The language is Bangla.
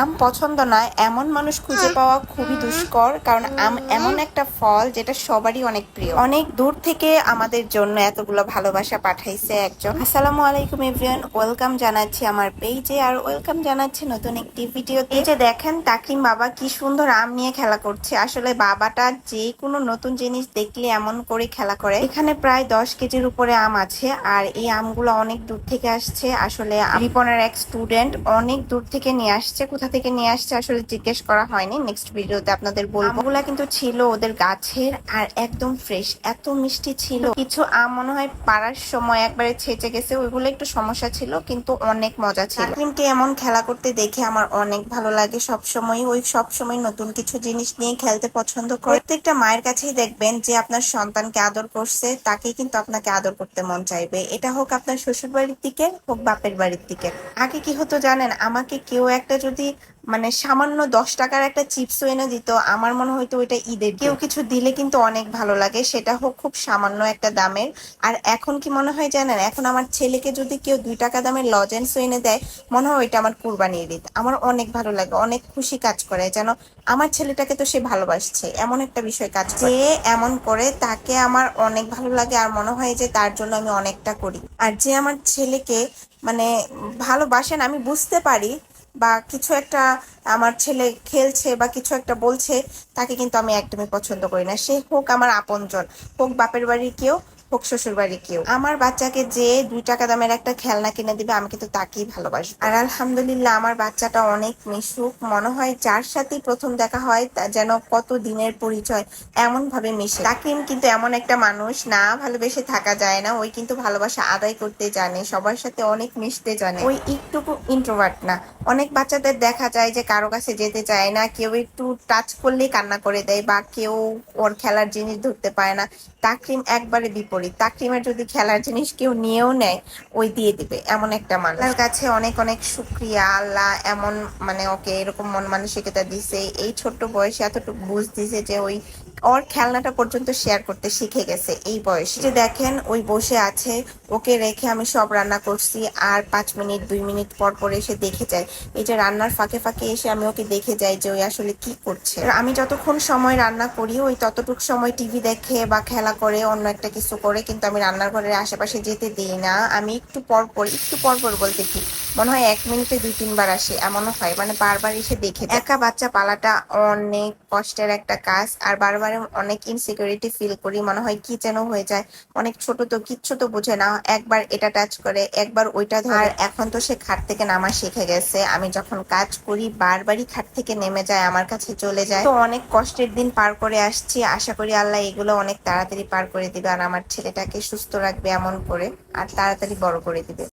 আম পছন্দ নয় এমন মানুষ খুঁজে পাওয়া খুবই দুষ্কর কারণ আম এমন একটা ফল যেটা সবারই অনেক প্রিয়। অনেক দূর থেকে আমাদের জন্য এতগুলো ভালোবাসা পাঠাইছে একজন। আসসালামু আলাইকুম এভরিওয়ান ওয়েলকাম জানাচ্ছি আমার পেজে আর ওয়েলকাম জানাচ্ছি নতুন একটি ভিডিও এই যে দেখেন তাকিম বাবা কি সুন্দর আম নিয়ে খেলা করছে। আসলে বাবাটা যে কোনো নতুন জিনিস দেখলে এমন করে খেলা করে। এখানে প্রায় দশ কেজির উপরে আম আছে আর এই আমগুলো অনেক দূর থেকে আসছে। আসলে রিপনের এক স্টুডেন্ট অনেক দূর থেকে নিয়ে আসছে কোথা থেকে নিয়ে আসছে আসলে জিজ্ঞেস করা হয়নি। নেক্সট ভিডিওতে আপনাদের বলব। ওগুলা কিন্তু ছিল ওদের গাছের আর একদম ফ্রেশ এত মিষ্টি ছিল। কিছু আম মনে হয় পাড়ার সময় একবারে ছেঁচে গেছে, ওইগুলো একটু সমস্যা ছিল, কিন্তু অনেক মজা ছিল। কিন্তু এমন খেলা করতে দেখে আমার অনেক ভালো লাগে। সব সময় ওই সব সময় নতুন কিছু জিনিস নিয়ে খেলতে পছন্দ করে। প্রত্যেকটা মায়ের কাছেই দেখবেন যে আপনার সন্তানকে আদর করছে তাকেই কিন্তু আপনাকে আদর করতে মন চাইবে। এটা হোক আপনার শ্বশুর বাড়ির দিকে, হোক বাপের বাড়ির দিকে। আগে কি হতো জানেন? আমাকে কেউ একটা যদি মানে সামান্য দশ টাকার একটা চিপস এনে দিত। আমার মনে হয়তো ওইটা ঈদের কেউ কিছু দিলে কিন্তু অনেক ভালো লাগে। সেটা হোক খুব সামান্য একটা দামের। আর এখন কি মনে হয় জানেন? এখন আমার ছেলেকে যদি কেউ দুই টাকা দামের লজেন্স এনে দেয়, মনে হয় ওইটা আমার কুরবানির ঈদ। আমার অনেক ভালো লাগে, অনেক খুশি কাজ করে যেন আমার ছেলেটাকে তো সে ভালোবাসছে। এমন একটা বিষয় কাজ যে এমন করে তাকে আমার অনেক ভালো লাগে আর মনে হয় যে তার জন্য আমি অনেকটা করি। আর যে আমার ছেলেকে মানে ভালোবাসেন আমি বুঝতে পারি বা কিছু একটা আমার ছেলে খেলছে বা কিছু একটা বলছে, তাকে কিন্তু আমি একদমই পছন্দ করি না। সে হোক আমার আপনজন, হোক বাপের বাড়ির কেউ হোক শ্বশুর বাড়ি কেউ। আমার বাচ্চাকে যে দুই টাকা দামের একটা খেলনা কিনে দিবে, আমি কিন্তু তাকেই ভালোবাসবো। আর আলহামদুলিল্লাহ, আমার বাচ্চাটা অনেক মিশুক। মনে হয় যার সাথে প্রথম দেখা হয় যেন কত দিনের পরিচয় এমন ভাবে মিশে। তাকিম কিন্তু এমন একটা মানুষ, না ভালোবেসে থাকা যায় না। ওই কিন্তু ভালোবাসা আদায় করতে জানে, সবার সাথে অনেক মিশতে জানে। ওই একটুকু ইন্ট্রোভার্ট না। অনেক বাচ্চাদের দেখা যায় যে কারও কাছে যেতে চায় না, কেউ একটু টাচ করলেই কান্না করে দেয় বা কেউ ওর খেলার জিনিস ধরতে পায় না। তাকরিম একবারে বিপরীত। তাকরিমের যদি খেলার জিনিস কেউ নিয়েও নেয়, ওই দিয়ে দিবে, এমন একটা মানুষ। তার কাছে অনেক অনেক শুক্রিয়া, আল্লাহ এমন মানে ওকে এরকম মন মানসিকতা দিছে, এই ছোট্ট বয়সে এতটুকু বুঝ দিছে যে ওই ওর খেলনাটা পর্যন্ত শেয়ার করতে শিখে গেছে এই বয়সে। যে দেখেন, ওই বসে আছে, ওকে রেখে আমি সব রান্না করছি, আর পাঁচ মিনিট, দুই মিনিট পর পর এসে দেখে যায়। এই যে রান্নার ফাঁকে ফাঁকে এসে আমি ওকে দেখে যাই যে ওই আসলে কি করছে। আমি যতক্ষণ সময় রান্না করি, ওই ততটুক সময় টিভি দেখে বা খেলা করে, অন্য একটা কিছু করে, কিন্তু আমি রান্নার ঘরের আশেপাশে যেতে দিই না। আমি একটু পর পর, একটু পর পর বলতে কি, মনে হয় এক মিনিটে দুই তিনবার আসে, এমনও হয়। মানে বারবার এসে দেখে একা বাচ্চা পালাটা অনেক কষ্টের একটা কাজ, আর বারবার অনেক ইনসিকিউরিটি ফিল করি, মনে হয় কি যেন হয়ে যায়। অনেক ছোট তো কিচ্ছু তো বোঝে না, একবার এটা টাচ করে, একবার ওইটা ধরে। এখন তো সে খাট থেকে নামা শিখে গেছে, আমি যখন কাজ করি, বারবারই খাট থেকে নেমে যায়, আমার কাছে চলে যায়। তো অনেক কষ্টের দিন পার করে আসছি, আশা করি আল্লাহ এগুলো অনেক তাড়াতাড়ি পার করে দিবে, আর আমার ছেলেটাকে সুস্থ রাখবে এমন করে, আর তাড়াতাড়ি বড় করে দিবে।